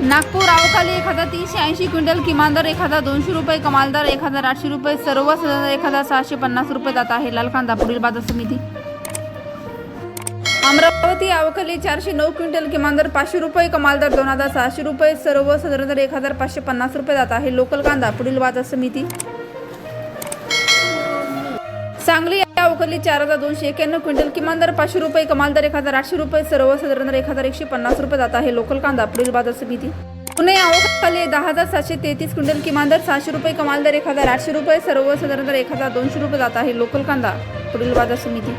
नागपूर अवकाली एक हजार तीनशे ऐंशी क्विंटल किमान दर एखादा दोनशे रुपये कमाल दर एक हजार आठशे रुपये सर्व सदन एक हजार सहाशे पन्नास रुपये जात आहे. लाल कांदा पुढील बाजार समिती. अमरावती अवकाली चारशे नऊ क्विंटल किमान दर पाचशे रुपये कमाल दर दोन हजार सहाशे रुपये सर्व सदन दर एक हजार पाचशे पन्नास रुपये जात आहे. लोकल कांदा पुढील बाजार समिती. सांगली अवकाली चार हजार दोनशे एक्याण्णव क्विंटल किमान दर पाचशे रुपये कमाल दर एक हजार आठशे रुपये सर्वसाधारण दर एक हजार एकशे पन्नास रुपये जात आहे. लोकल कांदा पुढील बाजार समिती. पुणे अवकाली दहा हजार सातशे तेहतीस क्विंटल किमान दर सहाशे रुपये कमाल दर एक हजार आठशे रुपये सर्वसाधारण दर एक हजार दोनशे रुपये जात आहे. लोकल कांदा पुढील बाजार समिती.